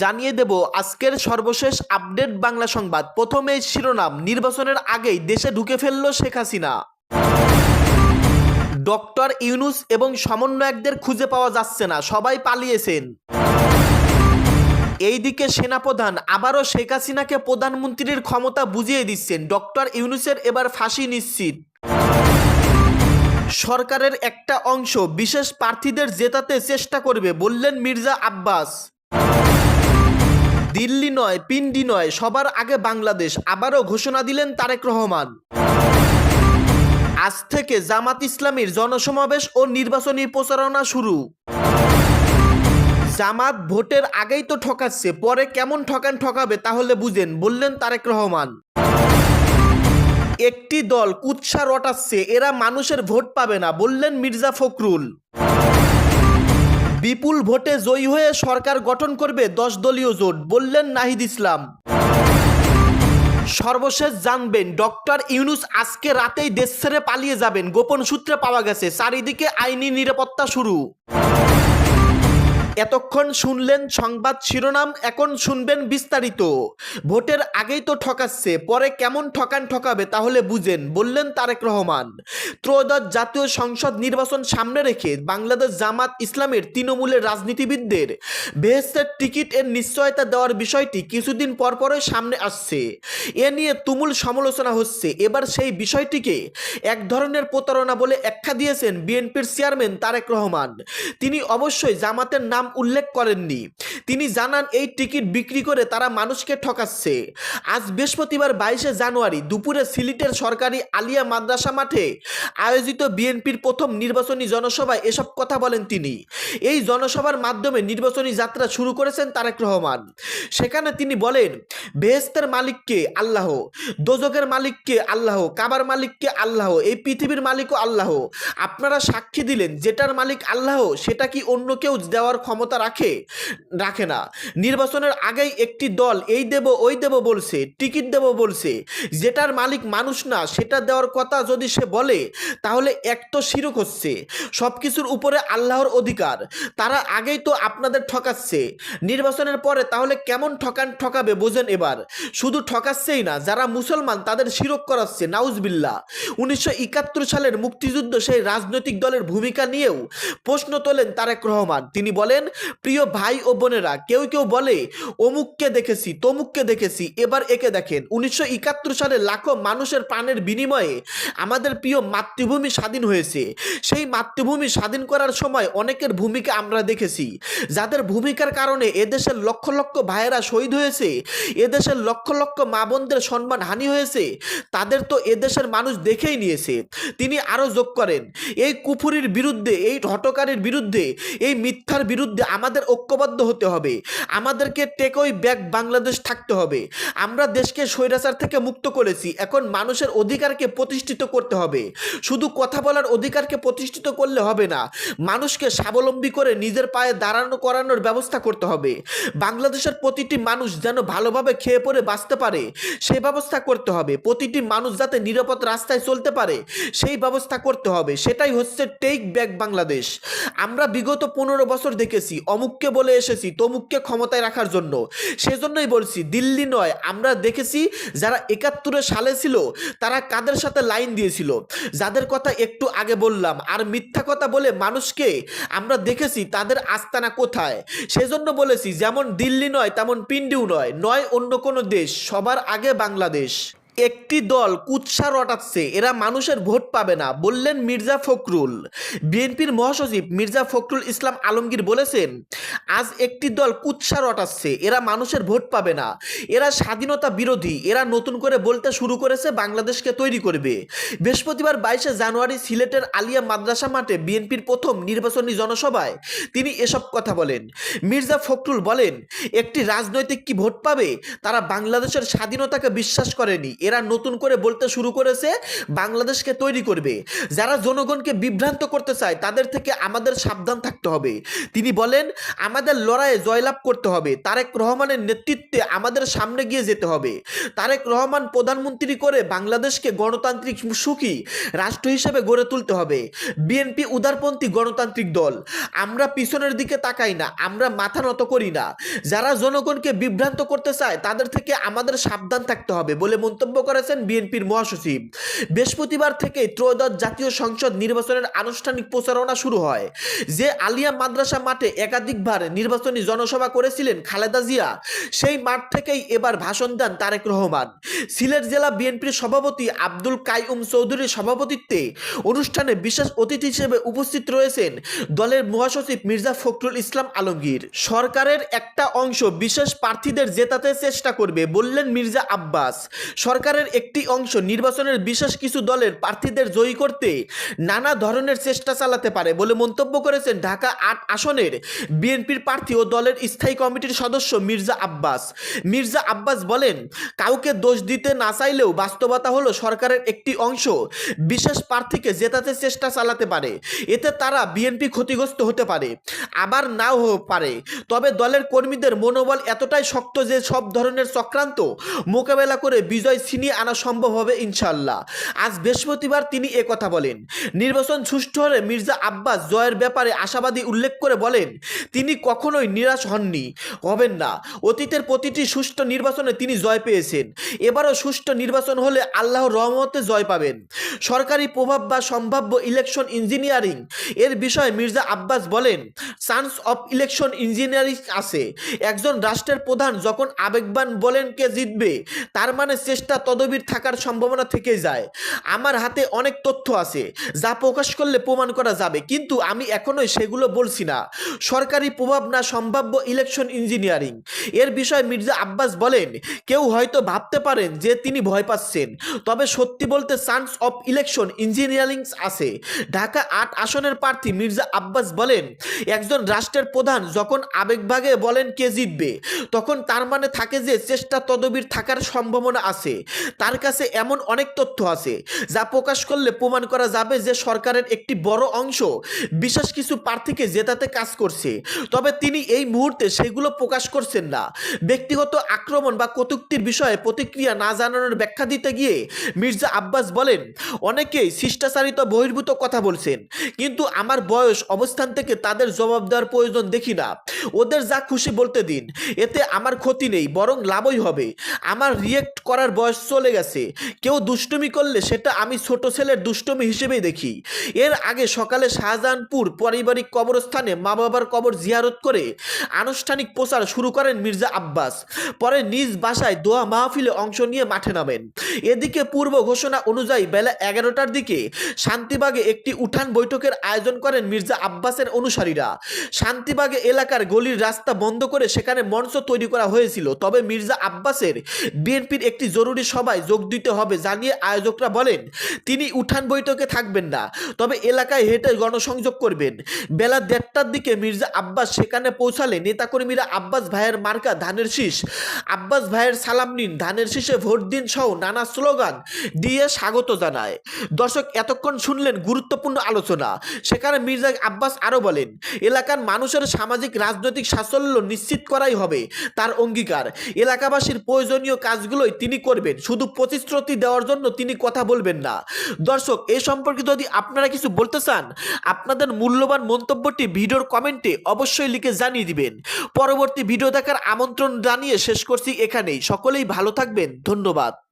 জানিয়ে দেব আজকের সর্বশেষ আপডেট বাংলা সংবাদ। প্রথমে শিরোনাম, নির্বাচনের আগেই দেশে ঢুকে ফেলল শেখ হাসিনা। ডক্টর ইউনুস এবং সমন্বয়কদের খুঁজে পাওয়া যাচ্ছে না, সবাই পালিয়েছেন। এইদিকে সেনাপ্রধান আবারও শেখ হাসিনাকে প্রধানমন্ত্রীর ক্ষমতা বুঝিয়ে দিচ্ছেন, ডক্টর ইউনুসের এবার ফাঁসি নিশ্চিত। সরকারের একটা অংশ বিশেষ প্রার্থীদের জেতাতে চেষ্টা করবে বললেন মির্জা আব্বাস। দিল্লি নয়, পিন্ডি নয়, সবার আগে বাংলাদেশ, আবারও ঘোষণা দিলেন তারেক রহমান। আজ থেকে জামাত ইসলামীর জনসমাবেশ ও নির্বাচনী প্রচারণা শুরু। জামাত ভোটের আগেই তো ঠকাচ্ছে, পরে কেমন ঠকান ঠকাবে তাহলে বুঝেন, বললেন তারেক রহমান। একটি দল কুৎসা রটাচ্ছে, এরা মানুষের ভোট পাবে না, বললেন মির্জা ফখরুল। বিপুল ভোটে জয়ী হয়ে সরকার গঠন করবে দশ দলীয় জোট, বললেন নাহিদ ইসলাম। সর্বশেষ জানবেন, ডক্টর ইউনুস আজকে রাতেই দেশ ছেড়ে পালিয়ে যাবেন। গোপন সূত্রে পাওয়া গেছে, চারিদিকে আইনি নিরাপত্তা শুরু। এতক্ষণ শুনলেন সংবাদ শিরোনাম, এখন শুনবেন বিস্তারিত। ভোটের আগেই তো ঠকাচ্ছে, পরে কেমন ঠকান ঠকাবে তাহলে বুঝেন, বললেন তারেক রহমান। ত্রয়োদশ জাতীয় সংসদ নির্বাচন সামনে রেখে বাংলাদেশ জামাত ইসলামের তৃণমূলের রাজনীতিবিদদের বেহেস্তের টিকিট এর নিশ্চয়তা দেওয়ার বিষয়টি কিছুদিন পরপরই সামনে আসছে। এ নিয়ে তুমুল সমালোচনা হচ্ছে। এবার সেই বিষয়টিকে এক ধরনের প্রতারণা বলে ব্যাখ্যা দিয়েছেন বিএনপির চেয়ারম্যান তারেক রহমান। তিনি অবশ্যই জামাতের নাম উল্লেখ করেননি। তিনি জানান, এই টিকিট বিক্রি করে তারা মানুষকে ঠকাচ্ছে। আজ বৃহস্পতিবার বাইশে জানুয়ারি দুপুরে সিলেটের সরকারি আলিয়া মাদ্রাসা মাঠে আয়োজিত বিএনপির প্রথম নির্বাচনী জনসভায় এসব কথা বলেন তিনি। এই জনসভার মাধ্যমে নির্বাচনী যাত্রা শুরু করেছেন তারেক রহমান। সেখানে তিনি বলেন বেহেস্তের মালিককে আল্লাহ দোজকের মালিককে আল্লাহ, কাবার মালিককে আল্লাহ, এই পৃথিবীর মালিকও আল্লাহ। আপনারা সাক্ষী দিলেন, যেটার মালিক আল্লাহ, সেটা কি অন্য কেউ দেওয়ার ক্ষমতা রাখে? রাখে না। নির্বাচনের আগেই একটি দল এই দেব, ওই দেব বলছে, টিকিট দেব বলছে, যেটার মালিক মানুষ না, সেটা দেওয়ার কথা যদি সে বলে, তাহলে এক তো শিরক হচ্ছে। সব কিছুর উপরে আল্লাহর অধিকার। তারা আগেই তো আপনাদের ঠকাচ্ছে। নির্বাচনের পরে তাহলে কেমন ঠকান ঠকাবে বোঝেন এবার। শুধু ঠকাচ্ছেই না, যারা মুসলমান তাদের শিরক করাচ্ছে নাউজবিল্লা উনিশশো একাত্তর সালের মুক্তিযুদ্ধ সেই রাজনৈতিক দলের ভূমিকা নিয়েও প্রশ্ন তোলেন তারেক রহমান। তিনি বলেন প্রিয় ভাই ও বোনেরা, কেউ কেউ বলে, অমুককে দেখেছি, তমুককে দেখেছি, এবার একে দেখেন। উনিশশো একাত্তর সালে লাখো মানুষের প্রাণের বিনিময়ে আমাদের প্রিয় মাতৃভূমি স্বাধীন হয়েছে। সেই মাতৃভূমি স্বাধীন করার সময় অনেকের ভূমিকা আমরা দেখেছি। যাদের ভূমিকার কারণে এদেশের লক্ষ লক্ষ ভাইয়েরা শহীদ হয়েছে, এদেশের লক্ষ লক্ষ মা বোনদের সম্মান হানি হয়েছে, তাদের তো এদেশের মানুষ দেখেই নিয়েছে। তিনি আরও যোগ করেন, এই কুফুরির বিরুদ্ধে, এই হটকারের বিরুদ্ধে, এই মিথ্যার বিরুদ্ধে আমাদের ঐক্যবদ্ধ হতে হবে। আমাদেরকে টেকই ব্যাক বাংলাদেশ থাকতে হবে। আমরা দেশকে স্বৈরাচার থেকে মুক্ত করেছি। এখন মানুষের অধিকারকে প্রতিষ্ঠিত করতে হবে। শুধু কথা বলার অধিকারকে প্রতিষ্ঠিত করলে হবে না, মানুষকে স্বাবলম্বী করে নিজের পায়ে দাঁড়ানো করানোর ব্যবস্থা করতে হবে। বাংলাদেশের প্রতিটি মানুষ যেন ভালোভাবে খেয়ে পরে বাঁচতে পারে, সেই ব্যবস্থা করতে হবে। প্রতিটি মানুষ যাতে নিরাপদ রাস্তায় চলতে পারে, সেই ব্যবস্থা করতে হবে। সেটাই হচ্ছে টেক ব্যাক বাংলাদেশ। আমরা বিগত পনেরো বছর দেখেছি অমুককে বলে এসেছি, তমুককে ক্ষমতায় রাখার জন্য। সেজন্যই বলছি, দিল্লি নয়, আমরা দেখেছি যারা একাত্তরে সালে ছিল, তারা কাদের সাথে লাইন দিয়েছিল। যাদের কথা একটু আগে বললাম, আর মিথ্যা কথা বলে মানুষকে আমরা দেখেছি, তাদের আস্তানা কোথায়? সেজন্য বলেছি, যেমন দিল্লি নয়, তেমন পিন্ডিও নয় নয় অন্য কোনো দেশ, সবার আগে বাংলাদেশ। একটি দল কুৎসা রটাচ্ছে, এরা মানুষের ভোট পাবে না, বললেন মির্জা ফখরুল। বিএনপির মহাসচিব মির্জা ফখরুল ইসলাম আলমগীর বলেছেন, আজ একটি দল কুৎসা রটাচ্ছে, এরা মানুষের ভোট পাবে না। এরা স্বাধীনতা বিরোধী, এরা নতুন করে বলতে শুরু করেছে, বাংলাদেশকে তৈরি করবে। বৃহস্পতিবার বাইশে জানুয়ারি সিলেটের আলিয়া মাদ্রাসা মাঠে বিএনপির প্রথম নির্বাচনী জনসভায় তিনি এসব কথা বলেন। মির্জা ফখরুল বলেন, একটি রাজনৈতিক কি ভোট পাবে? তারা বাংলাদেশের স্বাধীনতাকে বিশ্বাস করেনি এরা নতুন করে বলতে শুরু করেছে, বাংলাদেশকে তৈরি করবে। যারা জনগণকে বিভ্রান্ত করতে চায়, তাদের থেকে আমাদের সাবধান থাকতে হবে। তিনি বলেন, আমাদের লড়াইয়ে জয়লাভ করতে হবে। তারেক রহমানের নেতৃত্বে আমাদের সামনে গিয়ে যেতে হবে। তারেক রহমান প্রধানমন্ত্রী করে বাংলাদেশকে গণতান্ত্রিক সুখী রাষ্ট্র হিসেবে গড়ে তুলতে হবে। বিএনপি উদারপন্থী গণতান্ত্রিক দল। আমরা পিছনের দিকে তাকাই না, আমরা মাথা নত করি না। যারা জনগণকে বিভ্রান্ত করতে চায়, তাদের থেকে আমাদের সাবধান থাকতে হবে বলে মন্তব্য করেছেন বিএনপির মহাসচিব। বৃহস্পতিবার থেকে ত্রয়োদশ জাতীয় সংসদ নির্বাচনের আনুষ্ঠানিক প্রচারণা শুরু হয়। যে আলিয়া মাদ্রাসা মাঠে একাধিকবার নির্বাচনী জনসভা করেছিলেন খালেদা জিয়া, সেই মাঠ থেকেই এবার ভাষণ দেন তারেক রহমান। সিলেট জেলা বিএনপির সভাপতি আব্দুল কাইউম চৌধুরীর সভাপতিত্বে অনুষ্ঠানে বিশেষ অতিথি হিসেবে উপস্থিত রয়েছেন দলের মহাসচিব মির্জা ফখরুল ইসলাম আলমগীর। সরকারের একটা অংশ বিশেষ প্রার্থীদের জেতাতে চেষ্টা করবে বললেন মির্জা আব্বাস। সরকারের একটি অংশ নির্বাচনের বিশেষ কিছু দলের প্রার্থীদের জয়ী করতে নানা ধরনের চেষ্টা চালাতে পারে বলে মন্তব্য করেছেন ঢাকা আট আসনের বিএনপির প্রার্থী ও দলের স্থায়ী কমিটির সদস্য মির্জা আব্বাস। মির্জা আব্বাস বলেন, কাউকে দোষ দিতে না চাইলেও বাস্তবতা হলো সরকারের একটি অংশ বিশেষ প্রার্থীকে জেতাতে চেষ্টা চালাতে পারে। এতে তারা বিএনপি ক্ষতিগ্রস্ত হতে পারে, আবার নাও পারে। তবে দলের কর্মীদের মনোবল এতটাই শক্ত যে সব ধরনের চক্রান্ত মোকাবেলা করে বিজয় ছিনিয়ে আনা সম্ভব হবে ইনশাল্লাহ আজ বৃহস্পতিবার তিনি কথা বলেন। নির্বাচন সুষ্ঠু হলে মির্জা আব্বাস জয়ের ব্যাপারে আশাবাদী উল্লেখ করে বলেন, তিনি কখনোই নিরাশ হননি। হবেন না। অতীতের প্রতিটি সুষ্ঠু নির্বাচনে তিনি জয় পেয়েছেন। এবারও সুষ্ঠু নির্বাচন হলে আল্লাহর রহমতে জয় পাবেন। সরকারি প্রভাব বা সম্ভাব্য ইলেকশন ইঞ্জিনিয়ারিং এর বিষয়ে মির্জা আব্বাস বলেন, চান্স অফ ইলেকশন ইঞ্জিনিয়ারিং আছে। একজন রাষ্ট্রের প্রধান যখন আবেগবান বলেন কে জিতবে, তার মানে চেষ্টা তদবির থাকার সম্ভাবনা থেকে যায়। আমার হাতে অনেক তথ্য আছে, যা প্রকাশ করলে প্রমাণ করা যাবে, কিন্তু আমি এখনোই সেগুলো বলছি না। সরকারি প্রভাব না সম্ভাব্য ইলেকশন ইঞ্জিনিয়ারিং এর বিষয়ে মির্জা আব্বাস বলেন, কেউ হয়তো ভাবতে পারেন যে তিনি ভয় পাচ্ছেন, তবে সত্যি বলতে চান্স অফ ইলেকশন ইঞ্জিনিয়ারিং আছে। ঢাকা আট আসনের প্রার্থী মির্জা আব্বাস বলেন, একজন রাষ্ট্রের প্রধান যখন আবেগভাগে বলেন কে জিতবে, তখন তার মানে থাকে যে চেষ্টা তদবির থাকার সম্ভাবনা আছে। তার কাছে এমন অনেক তথ্য আছে যা প্রকাশ করলে প্রমাণ করা যাবে যে সরকারের একটি বড় অংশ বিশেষ কিছু প্রার্থীকে জেতাতে কাজ করছে। তবে তিনি এই মুহূর্তে সেগুলো প্রকাশ করছেন না। ব্যক্তিগত আক্রমণ বা কটূক্তির বিষয়ে প্রতিক্রিয়া না জানানোর ব্যাখ্যা দিতে গিয়ে মির্জা আব্বাস বলেন, অনেকেই শিষ্টাচারিত বহির্ভূত কথা বলছেন, কিন্তু আমার বয়স অবস্থান থেকে তাদের জবাব দেওয়ার প্রয়োজন দেখি না। ওদের যা খুশি বলতে দিন, এতে আমার ক্ষতি নেই, বরং লাভই হবে। আমার রিয়েক্ট করার বয়স চলে গেছে। কেউ দুষ্টুমি করলে সেটা আমি ছোট ছেলের দুষ্টুমি হিসেবেই দেখি। এর আগে সকালে শাহজাহানপুর পারিবারিক কবরস্থানে মা বাবার কবর জিয়ারত করে আনুষ্ঠানিক প্রচার শুরু করেন মির্জা আব্বাস। পরে নিজ বাসায় দোয়া মাহফিলে অংশ নিয়ে মাঠে নামেন। এদিকে পূর্ব ঘোষণা অনুযায়ী বেলা এগারোটার দিকে শান্তিবাগে একটি উঠান বৈঠকের আয়োজন করেন মির্জা আব্বাসের অনুসারীরা। শান্তিবাগে এলাকার গলির রাস্তা বন্ধ করে সেখানে মঞ্চ তৈরি করা হয়েছিল। তবে মির্জা আব্বাসের বিএনপির একটি জরুরি সভায় যোগ দিতে হবে জানিয়ে আয়োজকরা বলেন, তিনি উঠান বৈঠকে থাকবেন না, তবে এলাকায় হেঁটে গণসংযোগ করবেন। বেলা দেড়টার দিকে মির্জা আব্বাস সেখানে পৌঁছালে নেতাকর্মীরা আব্বাস ভাইয়ের মার্কা ধানের শীষ, আব্বাস ভাইয়ের সালাম নিন, ধানের শীষে ভোট দিন সহ নানা স্লোগান দিয়ে স্বাগত জানায়। দর্শক, এতক্ষণ শুনলেন গুরুত্বপূর্ণ আলোচনা, সেখানে মির্জা আব্বাস আরও বলেন, এলাকার মানুষের সামাজিক, রাজনৈতিক সাফল্য নিশ্চিত করাই হবে, তার অঙ্গীকার। এলাকাবাসীর প্রয়োজনীয় কাজগুলোই তিনি করবেন। শুধু প্রতিশ্রুতি দেওয়ার জন্য তিনি কথা বলবেন না। দর্শক, এ সম্পর্কে যদি আপনারা কিছু বলতে চান, আপনাদের মূল্যবান মন্তব্যটি ভিডিওর কমেন্টে অবশ্যই লিখে জানিয়ে দিবেন। পরবর্তী ভিডিও দেখার আমন্ত্রণ জানিয়ে শেষ করছি এখানেই। সকলেই ভালো থাকবেন। ধন্যবাদ।